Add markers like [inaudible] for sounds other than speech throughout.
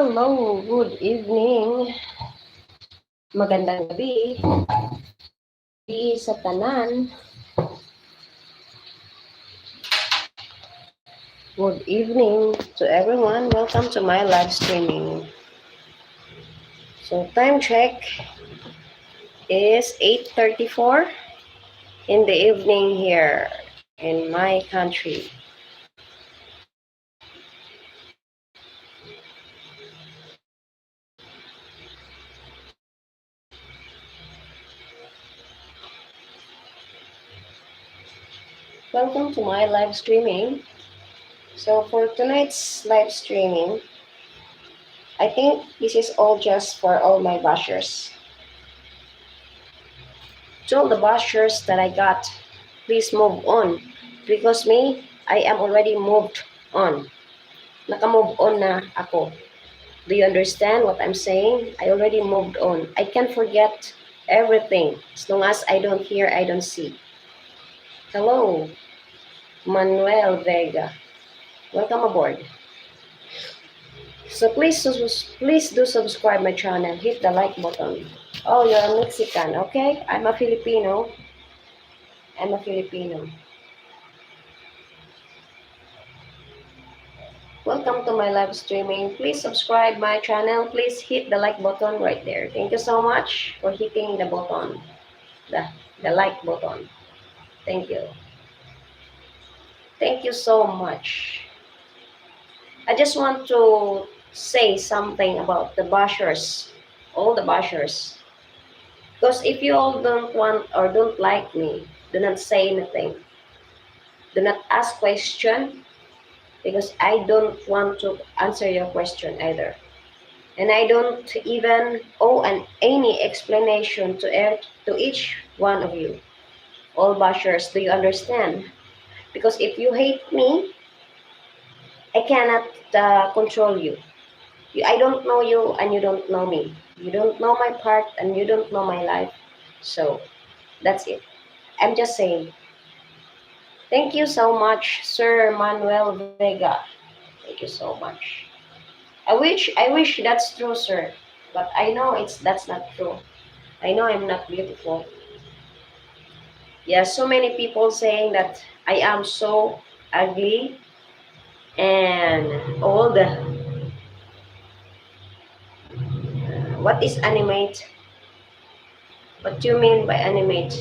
Hello, good evening. Magandang gabi. Di sa tanan. Good evening to everyone. Welcome to my live streaming. So time check is 8:34 in the evening here in my country. Welcome to my live streaming. So for tonight's live streaming, I think this is all just for all my bashers. To all the bashers that I got, please move on. Because me, I am already moved on. Naka-move on na ako. Do you understand what I'm saying? I already moved on. I can forget everything as long as I don't hear, I don't see. Hello, Manuel Vega. Welcome aboard. So please, please do subscribe my channel. Hit the like button. Oh, you're a Mexican. Okay, I'm a Filipino. I'm a Filipino. Welcome to my live streaming. Please subscribe my channel. Please hit the like button right there. Thank you so much for hitting the button, the, the like button. Thank you. Thank you so much. I just want to say something about the bashers, all the bashers. Because if you all don't want or don't like me, do not say anything. Do not ask question because I don't want to answer your question either. And I don't even owe an, any explanation to, e- to each one of you. All bashers, do you understand? Because if you hate me, I cannot uh, control you. you. I don't know you and you don't know me. You don't know my part and you don't know my life. So that's it. I'm just saying. Thank you so much, Sir Manuel Vega. Thank you so much. I wish I wish that's true, sir. But I know it's that's not true. I know I'm not beautiful. Yeah, so many people saying that I am so ugly and old. What is animate? What do you mean by animate?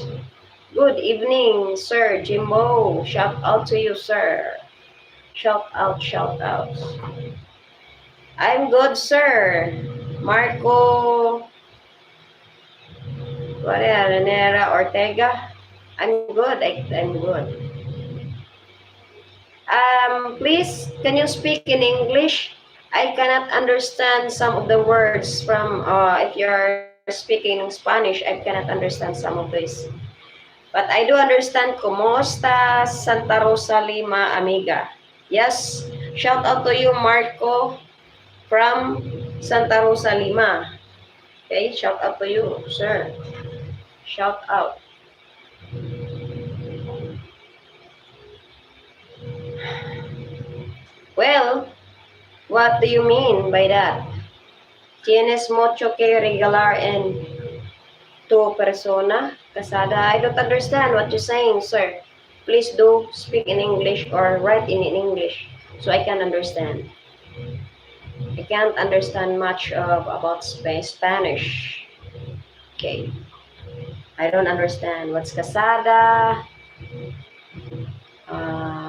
Good evening, Sir Jimbo. Shout out to you, sir. Shout out, shout out. I'm good, sir. Marco. What Renera Ortega? I'm good. I, I'm good. Um, please, can you speak in English? I cannot understand some of the words from, uh, if you're speaking in Spanish, I cannot understand some of this. But I do understand, Kumusta Santa Rosa Lima, amiga? Yes, shout out to you, Marco, from Santa Rosa Lima. Okay, shout out to you, sir. Shout out. Well, what do you mean by that? Tienes mucho que regalar en tu persona casada? I don't understand what you're saying, sir. Please do speak in English or write in, English so I can understand. I can't understand much of about Spa- Spanish. Okay. I don't understand what's casada. Uh,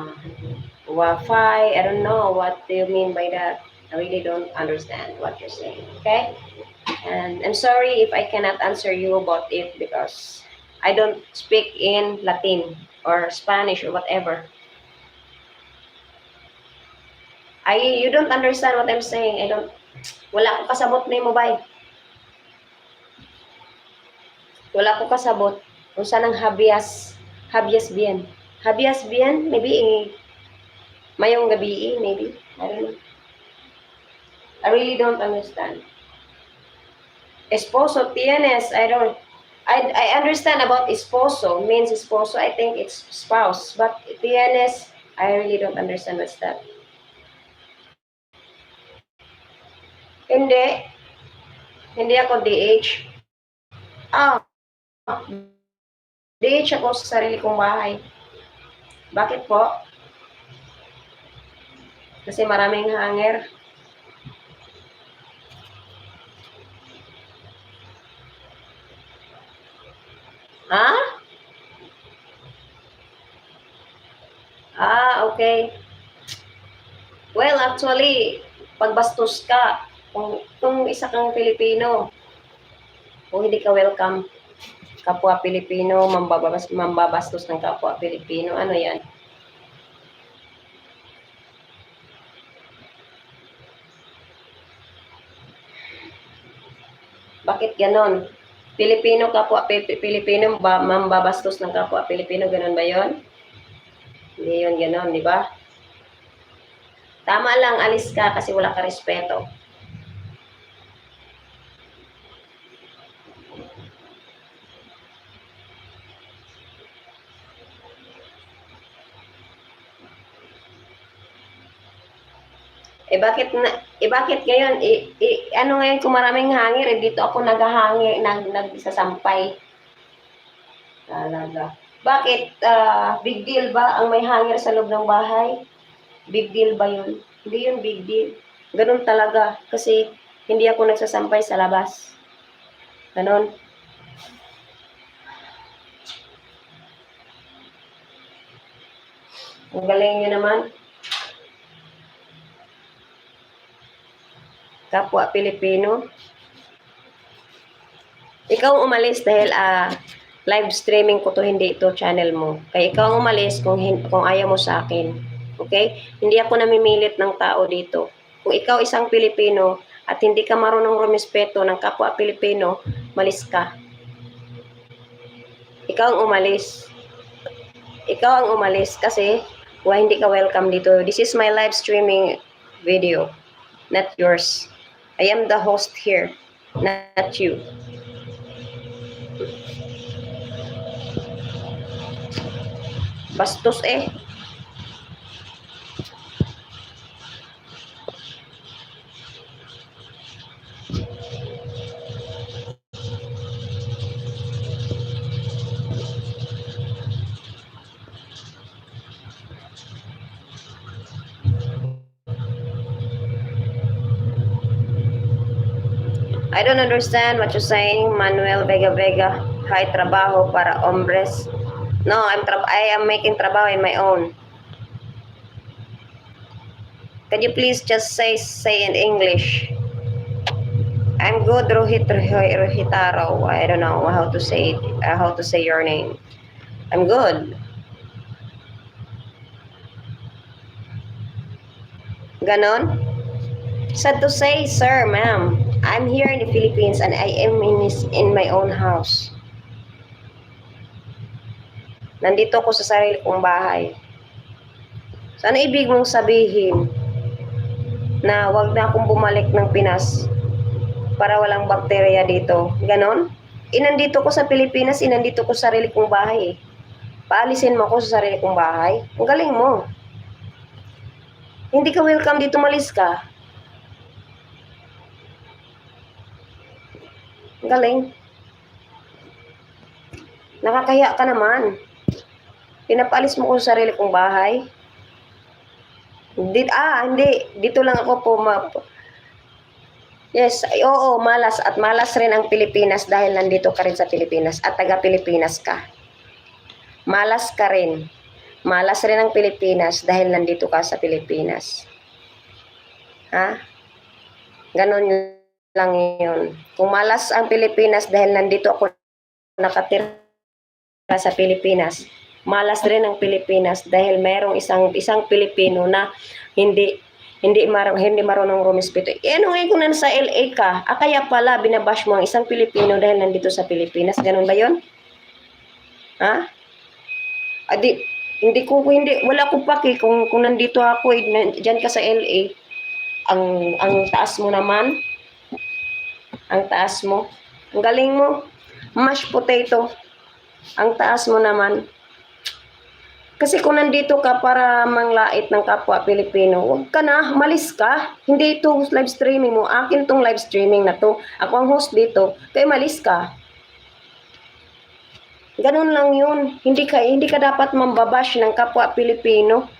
Wi-Fi. I don't know what do you mean by that. I really don't understand what you're saying. Okay, and I'm sorry if I cannot answer you about it because I don't speak in Latin or Spanish or whatever. I you don't understand what I'm saying. I don't. Wala ko kasabot na mo bay. Wala ko kasabot. Kung saan ang habeas, habeas bien. Habeas bien, maybe eh, mayong gabi, eh, maybe. I don't know. I really don't understand. Esposo tienes, I don't, I, I understand about esposo, means esposo, I think it's spouse. But tienes, I really don't understand what's that. Hindi. Hindi ako DH. Ah. DH ako sa sarili kong bahay. Bakit po? Kasi maraming hanger. Ha? Ah, okay. Well, actually, pagbastos ka, kung, kung isa kang Pilipino, kung hindi ka welcome, kapwa Pilipino, mambabas, mambabastos ng kapwa Pilipino, ano yan? Bakit ganon? Pilipino kapwa Pi- Pi- Pilipino ba, mambabastos ng kapwa Pilipino, ganon ba yon? Hindi yun ganon, di ba? Tama lang, alis ka kasi wala ka respeto. Eh bakit na eh bakit ngayon eh, eh, ano ngayon kung maraming hangir eh dito ako naghahangir nag nagsasampay. Talaga. Bakit ah, big deal ba ang may hangir sa loob ng bahay? Big deal ba 'yun? Hindi 'yun big deal. Ganun talaga kasi hindi ako nagsasampay sa labas. Ganon. Ang galing niyo naman. Kapwa Pilipino. Ikaw umalis dahil ah, live streaming ko to, hindi ito channel mo. Kaya ikaw ang umalis kung, kung ayaw mo sa akin. Okay? Hindi ako namimilit ng tao dito. Kung ikaw isang Pilipino at hindi ka marunong rumispeto ng kapwa Pilipino, malis ka. Ikaw ang umalis. Ikaw ang umalis kasi why hindi ka welcome dito. This is my live streaming video, not yours. I am the host here, not you. Bastos eh. Don't understand what you're saying, Manuel Vega Vega. Hay trabaho para hombres. No, I'm tra- I am making trabaho in my own. Can you please just say say in English? I'm good, Rohit Rohi- Rohitaro. I don't know how to say it, uh, how to say your name. I'm good. Ganon? Sad to say, sir, ma'am, I'm here in the Philippines and I am in, this, in my own house. Nandito ako sa sarili kong bahay. So, ano ibig mong sabihin na wag na akong bumalik ng Pinas para walang bakterya dito? Ganon? Inandito ko sa Pilipinas, inandito ko sa sarili kong bahay eh. Paalisin mo ako sa sarili kong bahay. Ang galing mo. Hindi ka welcome dito, malis ka. Galing. Nakakaya ka naman. Pinapaalis mo ko sa sarili kong bahay. Dito, ah, hindi. Dito lang ako po. Ma, yes, ay, oo, malas. At malas rin ang Pilipinas dahil nandito ka rin sa Pilipinas. At taga-Pilipinas ka. Malas ka rin. Malas rin ang Pilipinas dahil nandito ka sa Pilipinas. Ha? Ganon yun lang yun. Kung malas ang Pilipinas dahil nandito ako nakatira sa Pilipinas, malas rin ang Pilipinas dahil mayroong isang isang Pilipino na hindi hindi mar hindi marunong rumispeto. Eh, ano ngayon kung nasa LA ka, ah, kaya pala binabash mo ang isang Pilipino dahil nandito sa Pilipinas. Ganun ba yon? Ha? Adi, hindi ko hindi wala ko paki kung kung nandito ako eh, diyan ka sa LA. Ang ang taas mo naman. Ang taas mo. Ang galing mo. Mashed potato. Ang taas mo naman. Kasi kung nandito ka para manglait ng kapwa Pilipino, huwag ka na, malis ka. Hindi ito live streaming mo. Akin tong live streaming na to. Ako ang host dito. Kaya malis ka. Ganun lang yun. Hindi ka, hindi ka dapat mambabash ng kapwa Pilipino.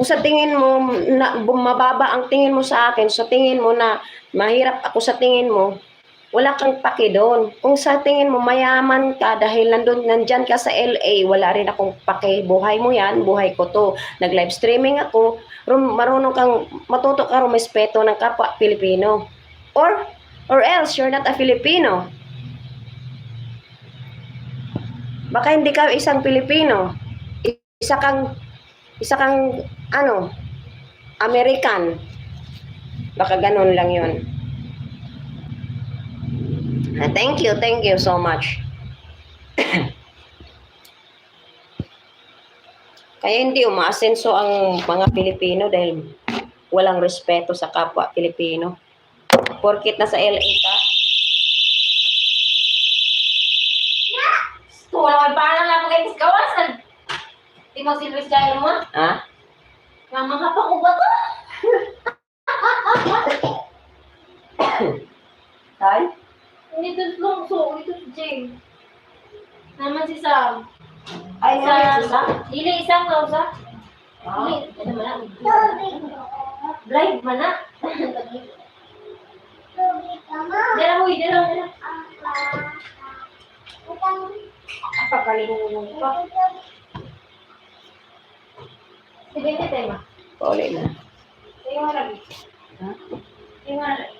Kung sa tingin mo, na, mababa ang tingin mo sa akin, sa tingin mo na mahirap ako sa tingin mo, wala kang paki doon. Kung sa tingin mo mayaman ka dahil nandun, nandyan ka sa LA, wala rin akong paki. Buhay mo yan, buhay ko to. Nag-live streaming ako, marunong kang, matuto ka rumispeto ng kapwa Pilipino. Or, or else, you're not a Filipino. Baka hindi ka isang Pilipino. Isa kang, isa kang, ano, American. Baka ganun lang yun. Ah, Thank you, thank you so much. [coughs] Kaya hindi umaasenso ang mga Pilipino dahil walang respeto sa kapwa Pilipino. Porkit nasa LA ka, Wala may parang lang guys kawasan. Di mo silbis dahil mo. ha? Pa ko ba to? Tay? Hindi to long so, ito si Jane. Naman si Sam. Ay, nga, isa? Dili isang ka usa. Ah. Dili, ano man na. Blind man na. Dala mo, dala, dala. Papakalingon pa. Sige, hindi tayo ma. Pauli na. Sige mo lagi. Ha? Sige mo lagi.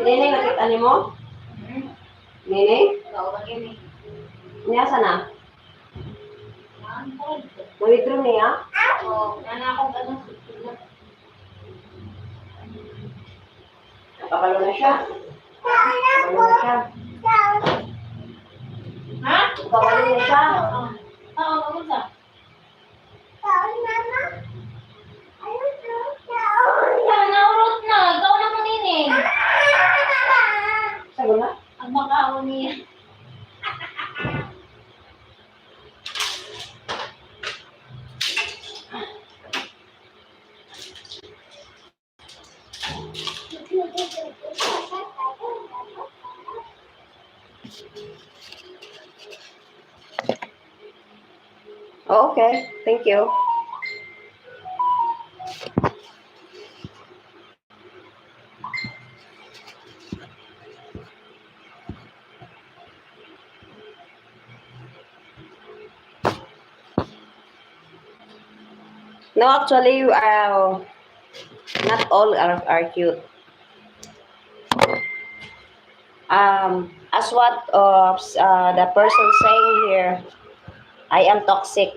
Si Nene, nakita ni mo? Nene? Ikaw, lagi ni. Niya na? Yan, boy. Na-withdraw niya? Yan ako ano. Napakalo na siya. Napakalo na siya. Ha? Napakalo na siya. Oo. Oo, ano sa? Yan, naurot na. Ikaw na mo nini. Sago na? Ang makao niya. Oh, okay. Thank you. No, actually, uh, not all are, are cute. Um, as what uh, uh, the person saying here, I am toxic.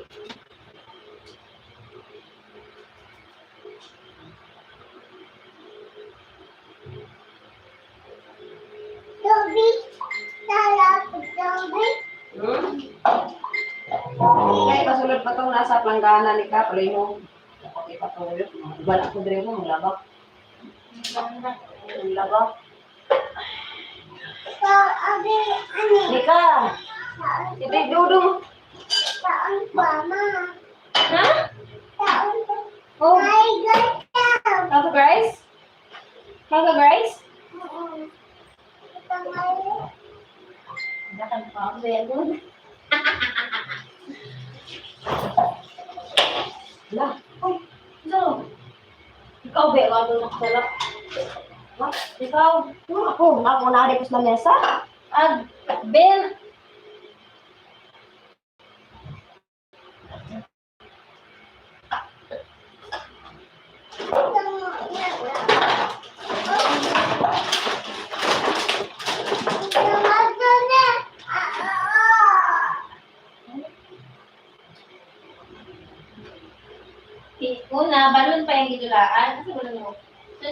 Hmm? Kaya kasulod pa itong nasa planggana ni ka, pa ulit. Iba na ako dre mo, maglabak. Maglabak. Hindi ka. Hindi, dudong. Ha? Oh, Kaka Grace? Kaka Grace? Dakan pa ako sa doon. Wala. [laughs] Ikaw, be, wala nang sarap. Ha? Ikaw? Hmm, ako, ako na request na mesa. Ah, Ag, Ben. Una, balon pa yung gidulaan.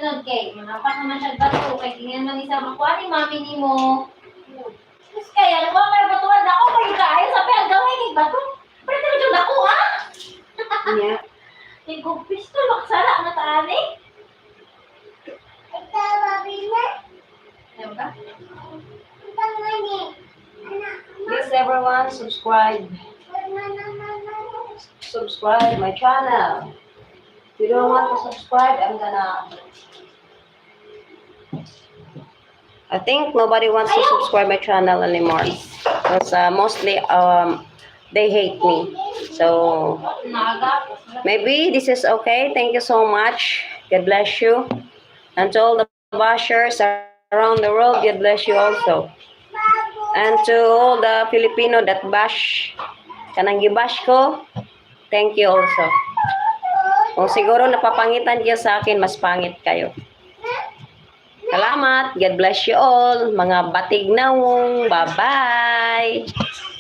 Mo. Sunod kay, manapak naman siya bato. Kay tingnan man isa makuha ni mami ni mo. Tapos kaya, nakuha kayo batuan. Ako kayo kaayo sa pera. Gawin kay bato. Pero naman siya nakuha. Yeah. Yung kong pistol, makasala na taan eh. Ano ba? Please everyone subscribe. Subscribe my channel. If you don't want to subscribe, I'm gonna I think nobody wants to subscribe my channel anymore. Because uh, mostly um they hate me. So maybe this is okay. Thank you so much. God bless you. And to all the bashers around the world, God bless you also. And to all the Filipino that bash, kanang gibash ko, thank you also. Kung siguro napapangitan kayo sa akin, mas pangit kayo. Salamat. God bless you all. Mga batig nawong. Bye-bye.